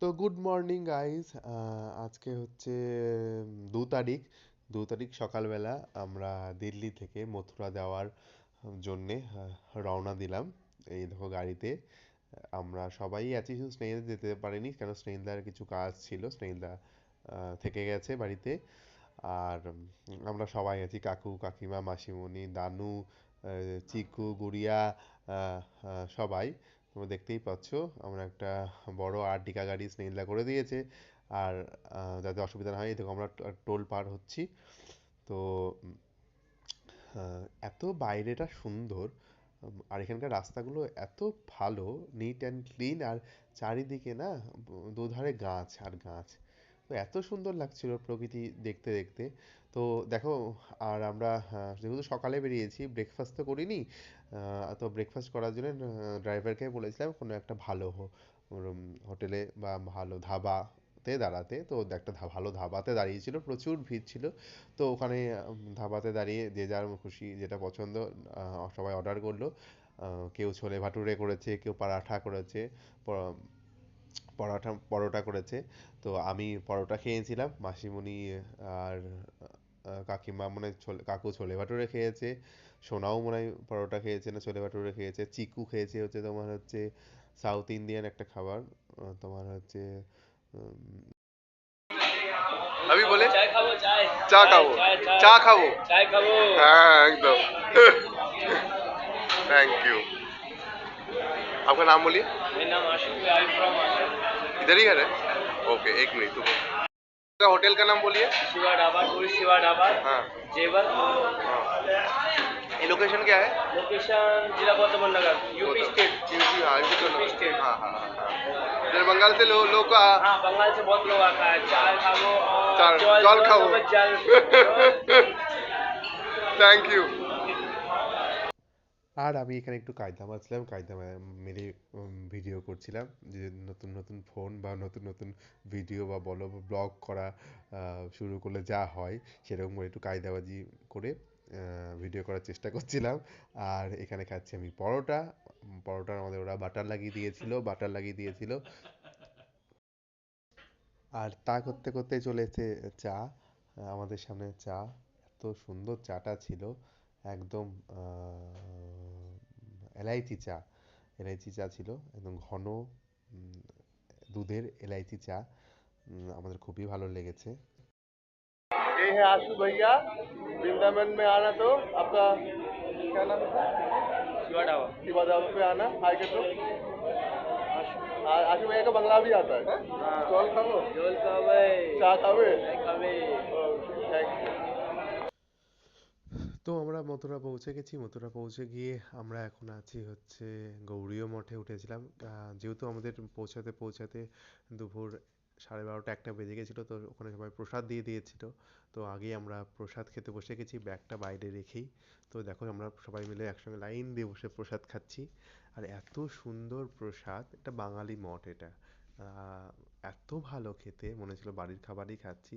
তো good morning guys আজকে হচ্ছে দু তারিখ। দু তারিখ সকালবেলা আমরা দিল্লি থেকে মথুরা যাওয়ার জন্যে রওনা দিলাম। এই দেখো গাড়িতে। আমরা সবাই আছি, শুধু স্নেহিল যেতে পারেনি, কেন স্নেহিলদার কিছু কাজ ছিল। স্নেহিলদা থেকে গেছে বাড়িতে। আর আমরা সবাই আছি, কাকু, কাকিমা, মাসিমণি, দানু চিকু, গুড়িয়া সবাই। তোমরা দেখতেই পাচ্ছ, আমরা একটা বড় আর্টিকা গাড়ি স্নেহিলদা করে দিয়েছে। আর যাতে অসুবিধা না হয় দেখো আমরা টোল পার হচ্ছি। তো এত বাইরেটা সুন্দর, আর এখানকার রাস্তাগুলো এত ভালো নিট অ্যান্ড ক্লিন আর চারিদিকে না দুধারে গাছ আর গাছ। তো এত সুন্দর লাগছিল প্রকৃতি দেখতে দেখতে। তো দেখো, আর আমরা যেহেতু সকালে বেরিয়েছি ব্রেকফাস্ট তো করিনি তো ব্রেকফাস্ট করার জন্য ড্রাইভারকে বলেছিলাম কোনো একটা ভালো হোটেলে বা ভালো ধাবাতে দাঁড়াতে। তো একটা ভালো ধাবাতে দাঁড়িয়েছিল, প্রচুর ভিড় ছিল। তো ওখানে ধাবাতে দাঁড়িয়ে যে যার খুশি, যেটা পছন্দ সবাই অর্ডার করল। কেউ ছোলে ভাটুরে করেছে, কেউ পরাঠা করেছে, প- পরাঠা, পরোটা করেছে। তো আমি পরোটা খেয়েছিলাম, মাসিমণি আর কাকিমা মনে হয় ছোলে কাকু ছোলে ভাটুরে খেয়েছে সোনাও মনে হয় পরোটা খেয়েছে না ছোলে ভাটুরে খেয়েছে চিকু খেয়েছে হচ্ছে তোমার হচ্ছে সাউথ ইন্ডিয়ান একটা খাবার আহ, তোমার হচ্ছে উম, अभी बोले চায় খাবো চায় চা খাবো চায় চায় চা খাবো চায় খাবো हाँ एकदम थैंक यू आपका नाम बोलिए मेरा नाम आशिक है आई फ्रॉम आशिक इधर ही घर है ओके एक मिनट रुको का होटल का नाम बोलिए शिवा ढाबा टूरिस्ट शिवा ढाबा हाँ जेवर ये लोकेशन क्या है लोकेशन जिला Gautam Nagar UP state UP हाँ यूपी तो यूपी स्टेट हाँ हाँ हाँ हाँ इधर बंगाल से लोग लोग आ- हाँ बंगाल से बहुत लोग आता है चाय खाबो और चाय- जल जल जल खाबो। में जल থ্যাংক ইউ আর আমি এখানে একটু কায়দা মারছিলাম কায়দা মা- মেরে ভিডিও করছিলাম যে নতুন নতুন ফোন বা নতুন নতুন ভিডিও বা বলো ব্লগ করা শুরু করলে যা হয়, সেরকম করে একটু কায়দাবাজি করে ভিডিও করার চেষ্টা করছিলাম। আর এখানে খাচ্ছি আমি পরোটা। পরোটার আমাদের ওরা বাটার লাগিয়ে দিয়েছিল বাটার লাগিয়ে দিয়েছিল। আর তা করতে করতে চলে এসেছে চা। আমাদের সামনে চা, এত সুন্দর চাটা ছিল। একদম এলাইচি চা। এলাইচি চা ছিল, একদম ঘন দুধের এলাইচি চা উম, আমাদের খুবই ভালো লেগেছে ये है आशु भैया वृंदावन में आना तो आपका क्या नाम है शिवा ढाबा शिवा ढाबा पे आना हाई के तो आ- आशु भैया का बंगला भी आता है हाँ। चौल खाओ जल खाबे चा खावे चाय खाबे थैंक আমরা মথুরা পৌঁছে গেছি। মথুরা পৌঁছে গিয়ে আমরা এখন আছি হচ্ছে গৌরীয় মঠে উঠেছিলাম। যেহেতু আমাদের পৌঁছাতে পৌঁছাতে দুপুর সাড়ে বারোটা একটা বেজে গেছিল, তো ওখানে সবাই প্রসাদ দিয়ে দিয়েছিল। তো আগেই আমরা প্রসাদ খেতে বসে গেছি, ব্যাগটা বাইরে রেখেই। তো দেখো আমরা সবাই মিলে একসঙ্গে লাইন দিয়ে বসে প্রসাদ খাচ্ছি। আর এত সুন্দর প্রসাদ, এটা বাঙালি মঠ এটা। এত ভালো খেতে, মনে হচ্ছিল বাড়ির খাবারই খাচ্ছি।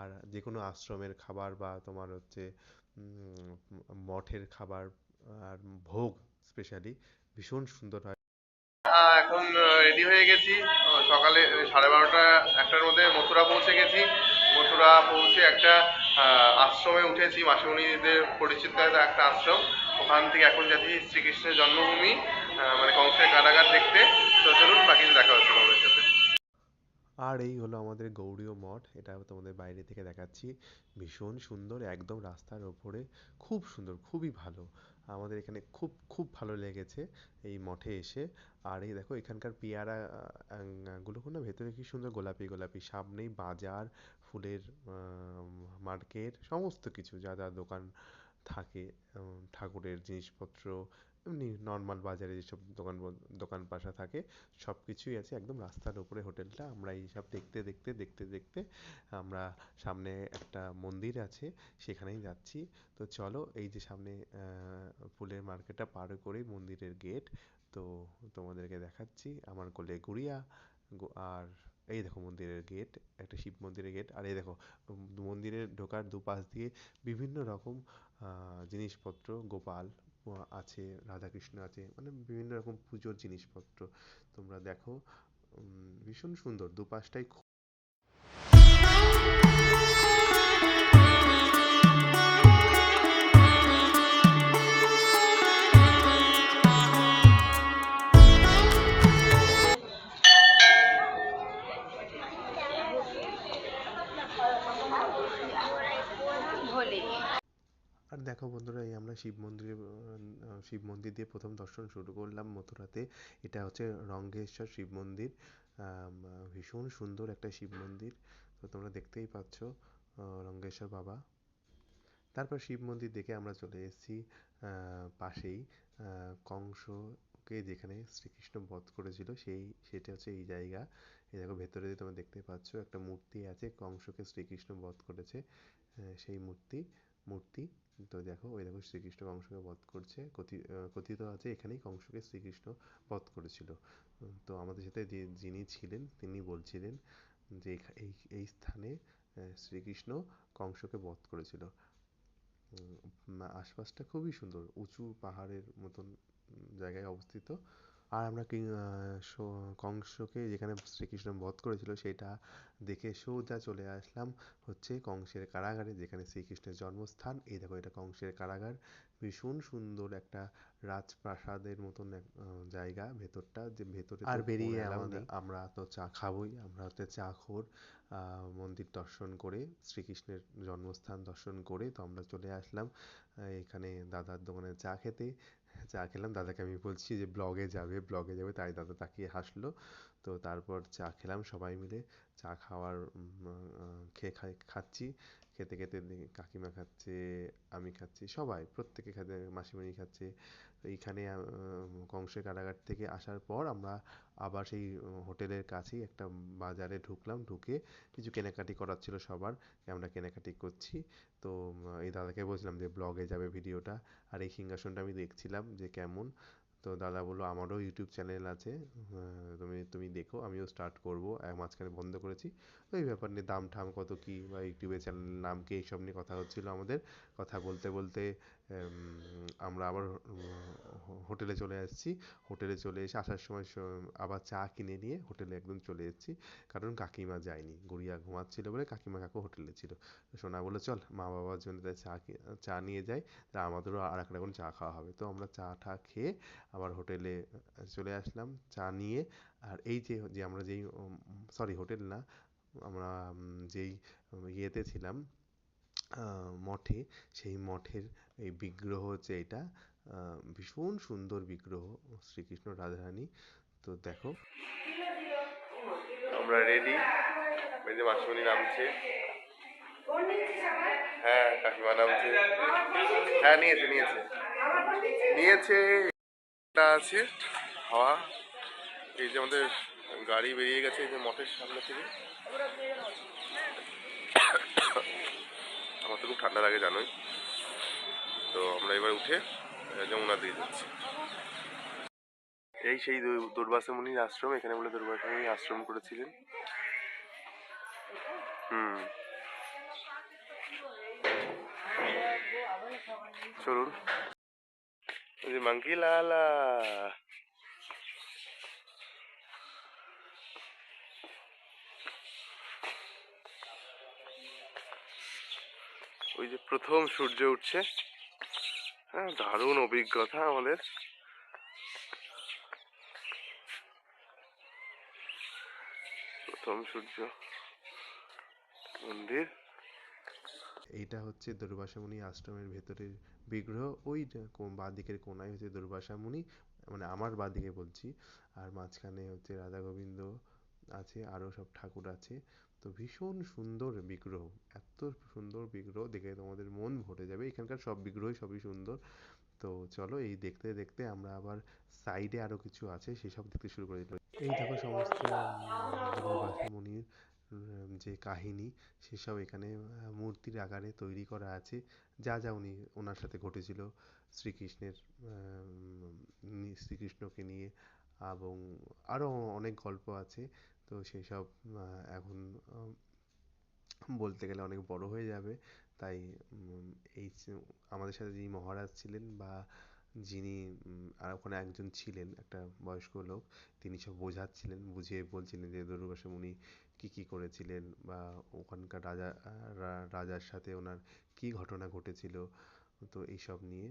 আর যে কোনো আশ্রমের খাবার বা তোমার হচ্ছে মঠের খাবার আর ভোগ স্পেশালি ভীষণ সুন্দর হয়। এখন রেডি হয়ে গেছি। সকালে সাড়ে বারোটা একটার মধ্যে মথুরা পৌঁছে গেছি। মথুরা পৌঁছে একটা আশ্রমে উঠেছি। মাসিমণিদের পরিচিত একটা আশ্রম। ওখান থেকে এখন যাচ্ছি শ্রীকৃষ্ণের জন্মভূমি মানে কংসের কারাগার দেখতে। তো চলুন বাকি দেখা হচ্ছে তোমাদের সাথে। আর এই হলো আমাদের গৌড়ীয় মঠ এটা তোমাদের বাইরে থেকে দেখাচ্ছি। ভীষণ সুন্দর, একদম রাস্তার ওপরে। খুব সুন্দর, খুবই ভালো। আমাদের এখানে খুব খুব ভালো লেগেছে এই মঠে এসে। আর এই দেখো, এখানকার পেয়ারা গুলো না, ভেতরে কি সুন্দর গোলাপি গোলাপি। সামনেই বাজার, ফুলের মার্কেট, সমস্ত কিছু যা যা দোকান থাকে ঠাকুরের জিনিসপত্র এমনি নর্মাল বাজারে যেসব দোকান দোকান পাশা থাকে সব কিছুই আছে। একদম রাস্তার উপরে হোটেলটা। আমরা এইসব দেখতে দেখতে দেখতে দেখতে আমরা সামনে একটা মন্দির আছে, সেখানেই যাচ্ছি। তো চলো, এই যে সামনে ফুলের মার্কেটটা পার করেই মন্দিরের গেট, তো তোমাদেরকে দেখাচ্ছি। আমার কোলে গুড়িয়া আর এই দেখো মন্দিরের গেট, একটা শিব মন্দিরের গেট। আর এই দেখো মন্দিরের ঢোকার দুপাশ দিয়ে বিভিন্ন রকম জিনিসপত্র, গোপাল আছে রাধাকৃষ্ণ আছে মানে বিভিন্ন রকম পুজোর জিনিসপত্র তোমরা দেখো। ভীষণ সুন্দর দুপাশটাই শিব মন্দির দিয়ে প্রথম দর্শন শুরু করলাম মথুরাতে। এটা হচ্ছে রঙ্গেশ্বর শিব মন্দির। ভীষণ সুন্দর একটা শিব মন্দির। তো তোমরা দেখতেই পাচ্ছ রঙ্গেশ্বর বাবা। তারপর শিব মন্দির দেখে আমরা চলে এসেছি পাশেই। কংসকে যেখানে শ্রীকৃষ্ণ বধ করেছিল, সেই, সেটা হচ্ছে এই জায়গা। এই দেখো, ভেতরে দিয়ে তোমরা দেখতে পাচ্ছ, একটা মূর্তি আছে, কংসকে শ্রীকৃষ্ণ বধ করেছে সেই মূর্তি মূর্তি। তো দেখো, ওই দেখো শ্রীকৃষ্ণ কংসকে বধ করছে। কথি- কথিত আছে এখানেই কংসকে শ্রীকৃষ্ণ বধ করেছিল। তো আমাদের সাথে যিনি ছিলেন, তিনি বলছিলেন যে এই এই স্থানে শ্রীকৃষ্ণ কংসকে বধ করেছিল। আশপাশটা খুবই সুন্দর, উঁচু পাহাড়ের মতন জায়গায় অবস্থিত। আর আমরা কি সো- কংসকে যেখানে শ্রীকৃষ্ণ বধ করেছিল সেটা দেখে সোজা চলে আসলাম হচ্ছে কংসের কারাগারে যেখানে শ্রীকৃষ্ণের জন্মস্থান। এই দেখো এটা কংসের কারাগার। ভীষণ সুন্দর একটা রাজপ্রাসাদের মতন এক জায়গা ভেতরটা যে ভেতরে আর বেরিয়ে আমাদের আমরা তো চা খাবোই। আমরা হচ্ছে চা খোর আহ, মন্দির দর্শন করে শ্রীকৃষ্ণের জন্মস্থান দর্শন করে তো আমরা চলে আসলাম এখানে দাদার দোকানে চা খেতে। চা খেলাম, দাদাকে আমি বলছি যে ব্লগে যাবে ব্লগে যাবে, তাই দাদা তাকিয়ে হাসলো। তো তারপর চা খেলাম সবাই মিলে, চা খাওয়ার খেয়ে খাই, খাচ্ছি। খেতে খেতে কাকিমা খাচ্ছে, আমি খাচ্ছি, সবাই, প্রত্যেকে খাচ্ছে, মাসিমণি খাচ্ছে এইখানে কংসের কারাগার থেকে আসার পর আমরা আবার সেই হোটেলের কাছেই একটা বাজারে ঢুকলাম, ঢুকে কিছু কেনাকাটি করার ছিল সবার আমরা কেনাকাটি করছি। তো এই দাদাকে বলছিলাম যে, ব্লগে যাবে ভিডিওটা। আর এই সিংহাসনটা আমি দেখছিলাম যে কেমন। তো দাদা বলল, আমারও ইউটিউব চ্যানেল আছে। তুমি তুমি দেখো, আমিও স্টার্ট করব। মাঝখানে বন্ধ করেছি। তো এই ব্যাপার নিয়ে দাম ঠাম কত কি বা ইউটিউবের চ্যানেল নাম কি এইসব নিয়ে কথা হচ্ছিল আমাদের। কথা বলতে বলতে আমরা আবার হোটেলে চলে আসছি। হোটেলে চলে এসে আসার সময় আবার চা কিনে নিয়ে হোটেলে একদম চলে এসেছি। কারণ কাকিমা যায়নি। গুড়িয়া ঘুমাচ্ছিল বলে কাকিমা কাকু হোটেলে ছিল। সোনা বলল, চল, মা বাবার জন্য তাই চা চা নিয়ে যাই। তা আমাদেরও আর একটা এখন চা খাওয়া হবে। তো আমরা চা টা খেয়ে আবার হোটেলে, চলে আসলাম। চা নিয়ে আর এই যে যে আমরা যেই সরি হোটেল না, আমরা যেই ইয়েতে ছিলাম মঠে, সেই মঠের এই বিগ্রহ হচ্ছে এটা ভীষণ সুন্দর বিগ্রহ, শ্রীকৃষ্ণ রাধারানী। তো দেখো। আমরা রেডি যে মাসিমণি নামছে। হ্যাঁ কাকিমা নামছে। হ্যাঁ নিয়েছে নিয়েছে। নিয়েছে আছে, হাওয়া। এই যে আমাদের গাড়ি বেরিয়ে গেছে, এই যে মঠের সামনে থেকে। আমার তো খুব ঠান্ডা লাগে, জানোই। তো আমরা এবার উঠে যমুনার দিকে যাচ্ছি। এই সেই দু- দুর্বাসা মুনির আশ্রম, এখানে বলে দুর্বাসা মুনি আশ্রম করেছিলেন। হুম। চলুন। মাঙ্কি লালা। ওই যে প্রথম সূর্য উঠছে। হ্যাঁ দারুণ অভিজ্ঞতা আমাদের। প্রথম সূর্য মন্দির। এইটা হচ্ছে দুর্বাসা মুনি আশ্রমের ভেতরের বিগ্রহ। ওই বাঁ দিকের কোনায় হচ্ছে দুর্বাসা মুনি মানে আমার বাঁ দিকে বলছি। আর মাঝখানে হচ্ছে রাধা গোবিন্দ আছে আরও সব ঠাকুর আছে। তো ভীষণ সুন্দর বিগ্রহ। এত সুন্দর বিগ্রহ দেখে তোমাদের মন ভরে যাবে। এখানকার সব বিগ্রহই সবই সুন্দর। তো চলো এই দেখতে দেখতে আমরা আবার সাইডে আরও কিছু আছে, সেসব দেখতে শুরু করে দিল এই দেখো সমস্ত মুনির যে কাহিনী, সেসব এখানে মূর্তির আকারে তৈরি করা আছে। যা যা উনি, ওনার সাথে ঘটেছিল, শ্রীকৃষ্ণের শ্রীকৃষ্ণকে নিয়ে। এবং আরও অনেক গল্প আছে। তো সেসব আহ, এখন বলতে গেলে অনেক বড় হয়ে যাবে। তাই এই আমাদের সাথে যিনি মহারাজ ছিলেন বা যিনি আর ওখানে একজন ছিলেন একটা বয়স্ক লোক তিনি সব বোঝাচ্ছিলেন বুঝিয়ে বলছিলেন যে দুর্বাসা মুনি কি কি করেছিলেন বা ওখানকার রাজা রাজার সাথে ওনার কি ঘটনা ঘটেছিল। তো এইসব নিয়ে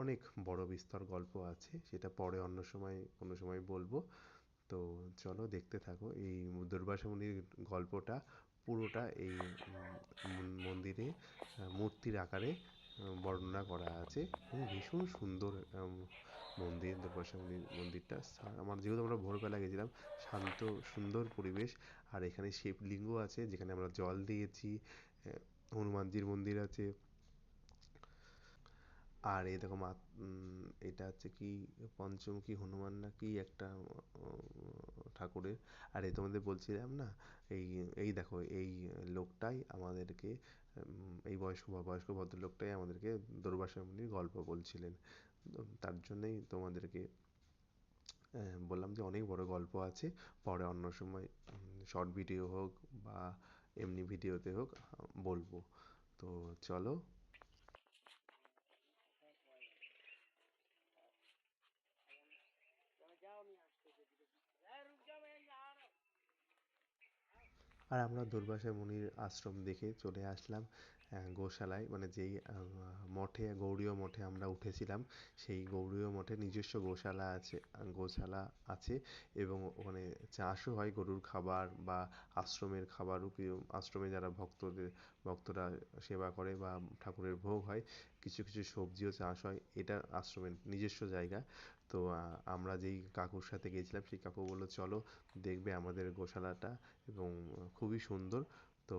অনেক বড় বিস্তর গল্প আছে, সেটা পরে অন্য সময় কোনো সময় বলব। তো চলো দেখতে থাকো, এই দুর্বাসা মুনির গল্পটা পুরোটা এই মন্দিরে, মূর্তির আকারে বর্ণনা করা আছে। ভীষণ সুন্দর মন্দির মন্দির মন্দিরটা। আমার যেহেতু আমরা ভোরবেলা গেছিলাম, শান্ত, সুন্দর পরিবেশ। আর এখানে শিবলিঙ্গ আছে, যেখানে আমরা জল দিয়েছি হনুমানজির মন্দির আছে। আর এই দেখো মা এটা হচ্ছে কি পঞ্চমুখী হনুমান না কি একটা ঠাকুরের। আর এই তোমাদের বলছিলাম না, এই এই দেখো, এই লোকটাই আমাদেরকে এই বয়স্ক বয়স্ক ভদ্রলোকটাই আমাদেরকে দুর্বাসা মুনির গল্প বলছিলেন। তার জন্যই তোমাদেরকে বললাম যে অনেক বড় গল্প আছে। পরে অন্য সময় শর্ট ভিডিও হোক বা এমনি ভিডিওতে হোক, বলব। তো চলো আর আমরা দুর্বাসা মুনির আশ্রম দেখে চলে আসলাম গোশালায়। মানে যেই মঠে গৌড়ীয় মঠে আমরা উঠেছিলাম, সেই গৌড়ীয় মঠে নিজস্ব গোশালা আছে গোশালা আছে এবং ওখানে চাষও হয় গরুর খাবার বা আশ্রমের খাবারও আশ্রমে যারা ভক্তদের, ভক্তরা সেবা করে বা ঠাকুরের ভোগ হয়, কিছু কিছু সবজিও চাষ হয়, এটা আশ্রমের নিজস্ব জায়গা। তো আমরা যেই কাকুর সাথে গেছিলাম, সেই কাকু বলল, চলো দেখবে আমাদের গোশালাটা এবং খুবই সুন্দর। তো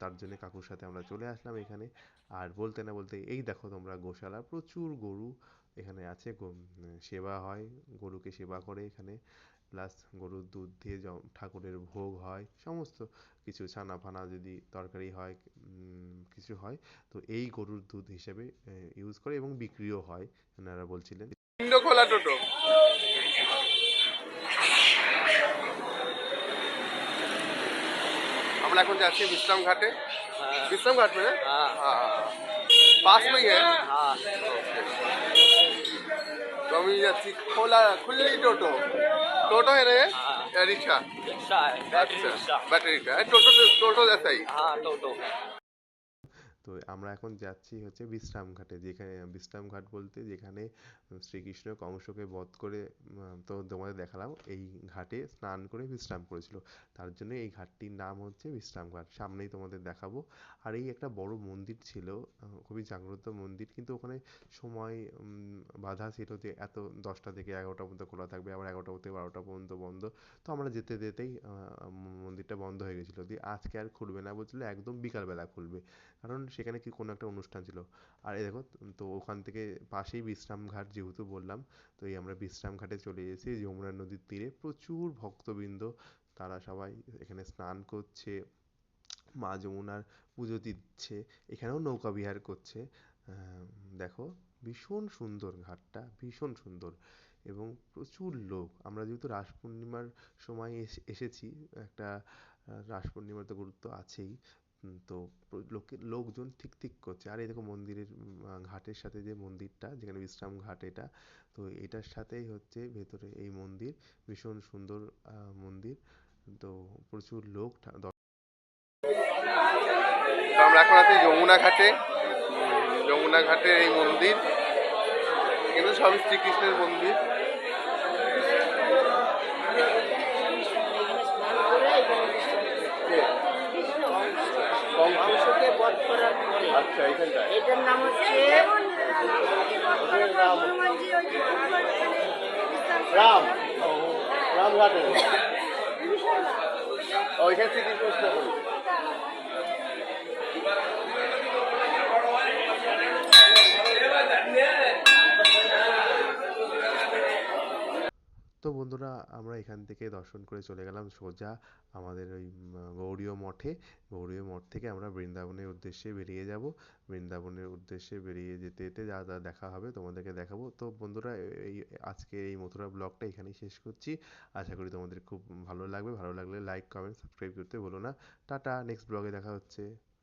তার জন্য কাকুর সাথে আমরা চলে আসলাম এখানে। আর বলতে না বলতে, এই দেখো তোমরা গোশালা, প্রচুর গরু এখানে আছে। সেবা হয়, গরুকে সেবা করে এখানে। প্লাস গরুর দুধ দিয়ে ঠাকুরের ভোগ হয়। সমস্ত কিছু ছানা ফানা যদি তরকারি হয় কিছু হয়, তো এই গরুর দুধ হিসেবে ইউজ করে এবং বিক্রিও হয় ওনারা বলছিলেন। আমরা এখন যাচ্ছি বিশ্রাম ঘাটে विश्राम घाट में है हाँ हाँ पास में ही है हाँ तो हम ये अच्छी खोला खुली टोटो टोटो है ना ये हाँ। या रिक्शा रिक्शा है बैटरी रिक्शा बैटरी रिक्शा है टोटो टोटो जैसा ही हाँ टोटो তো আমরা এখন যাচ্ছি হচ্ছে বিশ্রাম ঘাটে যেখানে বিশ্রাম ঘাট বলতে যেখানে শ্রীকৃষ্ণ কংসকে বধ করে তো তোমাদের দেখালাম, এই ঘাটে স্নান করে বিশ্রাম করেছিল। তার জন্য এই ঘাটটির নাম হচ্ছে বিশ্রাম ঘাট সামনেই তোমাদের দেখাবো। আর এই একটা বড় মন্দির ছিল খুবই জাগ্রত মন্দির, কিন্তু ওখানে সময় বাধা ছিল যে এত দশটা থেকে এগারোটা পর্যন্ত খোলা থাকবে, আবার এগারোটা থেকে বারোটা পর্যন্ত বন্ধ। তো আমরা যেতে যেতেই মন্দিরটা বন্ধ হয়ে গেছিল। দিয়ে আজকে আর খুলবে না বলছিল, একদম বিকালবেলা খুলবে। কারণ সেখানে কি কোনো একটা অনুষ্ঠান ছিল? আর এই দেখো, তো ওখান থেকে পাশেই বিশ্রাম ঘাট যেহেতু বললাম, তো এই আমরা বিশ্রাম ঘাটে চলে এসেছি, যমুনা নদীর তীরে প্রচুর ভক্তবৃন্দ, তারা সবাই এখানে স্নান করছে, মা যমুনার পুজো দিচ্ছে, এখানেও নৌকা বিহার করছে। দেখো, ভীষণ সুন্দর ঘাটটা, ভীষণ সুন্দর এবং প্রচুর লোক। আমরা যেহেতু রাস পূর্ণিমার সময় এসে- এসেছি, একটা রাস পূর্ণিমার তো গুরুত্ব আছেই তো লোকে, লোকজন ঠিক ঠিক করছে। আর এই দেখো মন্দিরের ঘাটের সাথে যে মন্দিরটা, যেখানে বিশ্রাম ঘাট এটা, তো এটার সাথেই হচ্ছে ভেতরে এই মন্দির, ভীষণ সুন্দর মন্দির। তো প্রচুর লোক আমরা এখন আছি যমুনা ঘাটে। যমুনা ঘাটের এই মন্দির, কিন্তু সবই শ্রীকৃষ্ণের মন্দির কংসকে বধ করার পরে আচ্ছা এইখানটা এটার নাম হচ্ছে রাম। রাম। ওইখান থেকে স্থাপন আমরা এখান থেকে দর্শন করে চলে গেলাম সোজা আমাদের ওই গৌরীয় মঠে। গৌড়ীয় মঠ থেকে আমরা বৃন্দাবনের উদ্দেশ্যে বেরিয়ে যাব। বৃন্দাবনের উদ্দেশ্যে বেরিয়ে যেতে যেতে যা যা দেখা হবে তোমাদেরকে দেখাবো। তো বন্ধুরা, এই আজকে এই মথুরা ব্লগটা এখানেই শেষ করছি। আশা করি তোমাদের খুব ভালো লাগবে। ভালো লাগলে লাইক কমেন্ট সাবস্ক্রাইব করতে ভুলো না। টাটা নেক্সট ব্লগে দেখা হচ্ছে।